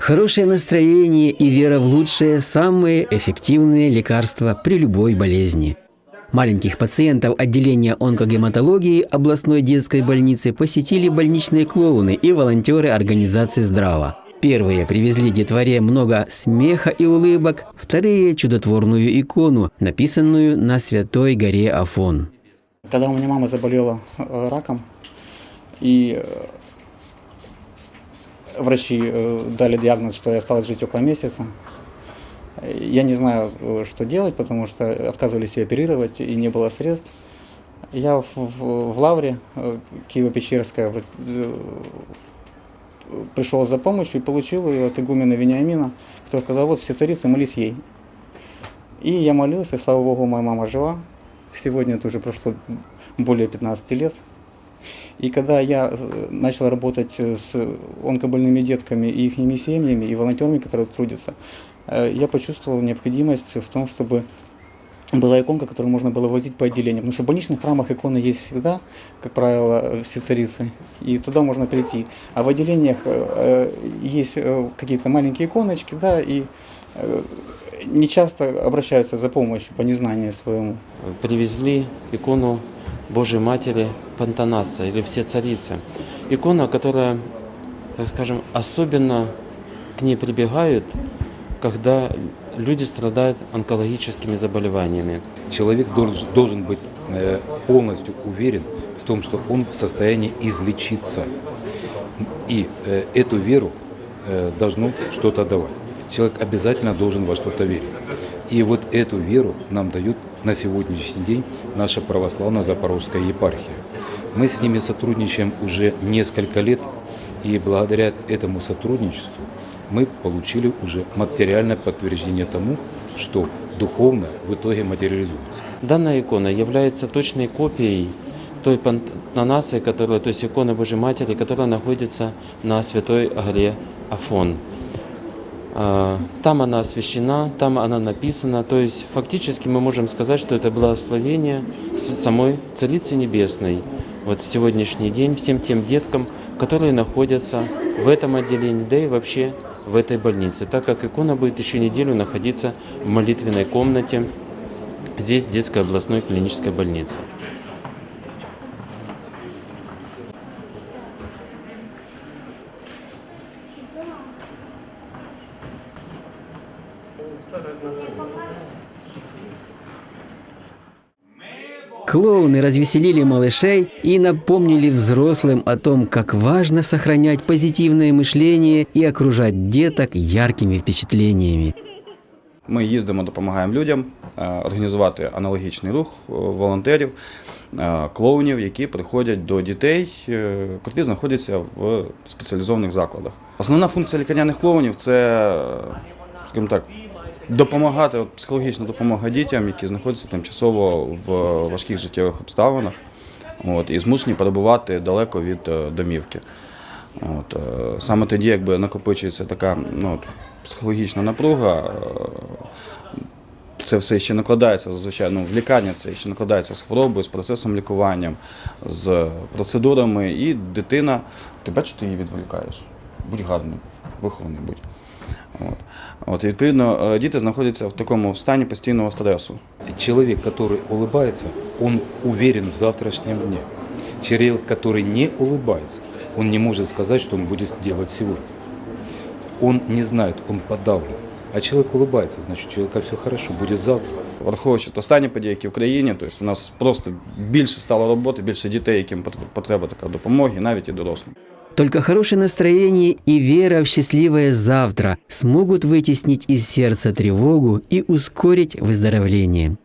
Хорошее настроение и вера в лучшее – самые эффективные лекарства при любой болезни. Маленьких пациентов отделения онкогематологии областной детской больницы посетили больничные клоуны и волонтеры организации «Здраво». Первые привезли детворе много смеха и улыбок, вторые – чудотворную икону, написанную на Святой горе Афон. Когда у меня мама заболела э, раком, и э, врачи э, дали диагноз, что я осталось жить около месяца, я не знаю, что делать, потому что отказывались ее оперировать и не было средств. Я в, в, в Лавре, Киево-Печерская, пришел за помощью и получил ее от игумена Вениамина, который сказал, вот все царицы, молись ей. И я молился, и слава Богу, моя мама жива. Сегодня это уже прошло более 15 лет. И когда я э, начал работать с онкобольными детками и их семьями, и волонтерами, которые трудятся, э, я почувствовал необходимость в том, чтобы была иконка, которую можно было возить по отделениям. Потому что в больничных храмах иконы есть всегда, как правило, все царицы, и туда можно прийти. А в отделениях э, есть какие-то маленькие иконочки, да, и не часто обращаются за помощью по незнанию своему. Привезли икону Божьей Матери Пантанаса или Все Царицы. Икона, которая, так скажем, особенно к ней прибегают, когда люди страдают онкологическими заболеваниями. Человек должен, должен быть э, полностью уверен в том, что он в состоянии излечиться. И э, эту веру э, должно что-то давать человек обязательно должен во что-то верить. И вот эту веру нам дают на сегодняшний день наша православная Запорожская епархия. Мы с ними сотрудничаем уже несколько лет, и благодаря этому сотрудничеству мы получили уже материальное подтверждение тому, что духовно в итоге материализуется. Данная икона является точной копией той пантанасы, которая, то есть иконы Божьей Матери, которая находится на Святой горе Афон. А, там она освящена, там она написана. То есть фактически мы можем сказать, что это благословение самой Царицы Небесной. Вот в сегодняшний день всем тем деткам, которые находятся в этом отделении, да и вообще в этой больнице, так как икона будет еще неделю находиться в молитвенной комнате здесь, в детской областной клинической больнице. Клоуны развеселили малышей и напомнили взрослым о том, как важно сохранять позитивное мышление и окружать деток яркими впечатлениями. Ми їздимо, допомагаємо людям організувати аналогічний рух волонтерів, клоунів, які приходять до дітей, які знаходяться в спеціалізованих закладах. Основна функція лікарняних клоунів це, скажімо так, допомагати, от, психологічна допомога дітям, які знаходяться тимчасово в важких життєвих обставинах от, і змушені перебувати далеко від е, домівки. От, е, Саме тоді, якби накопичується така ну, от, психологічна напруга, е, це все ще накладається зазвичай ну, в лікарні, це ще накладається з хворобою, з процесом лікування, з процедурами, і дитина, ти бачиш, ти її відволікаєш. Будь гарним, вихований будь. От. От, відповідно, діти знаходяться в такому стані постійного стресу. Человек, который улыбается, он уверен в завтрашнем дне. Человек, который не улыбается, он не может сказать, что он будет делать сегодня. Он не знает, он подавлен. А человек улыбается, значит, у человека все хорошо, буде завтра. Враховуючи останні події, які в країні, тобто у нас просто більше стало роботи, більше дітей, яким потреба така допомоги, навіть і дорослим. Только хорошее настроение и вера в счастливое завтра смогут вытеснить из сердца тревогу и ускорить выздоровление.